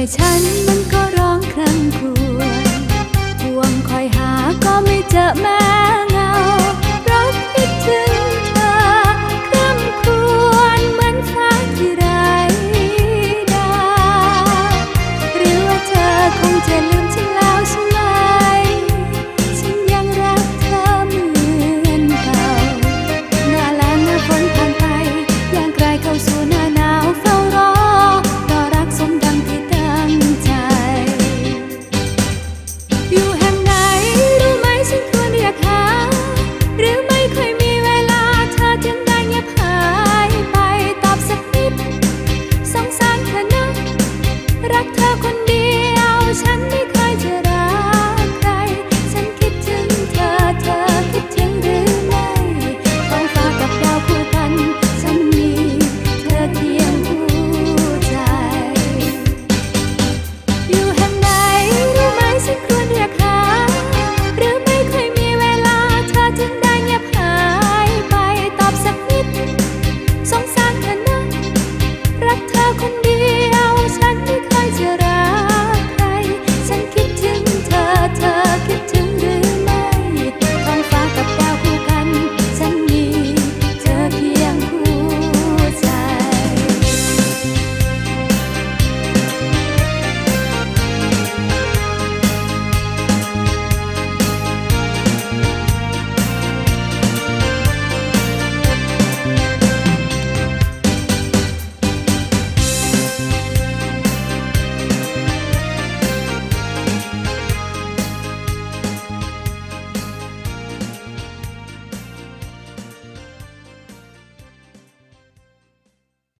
ใจฉันมันก็ร้องครั่งครวญห่วงคอยหาก็ไม่เจอแม้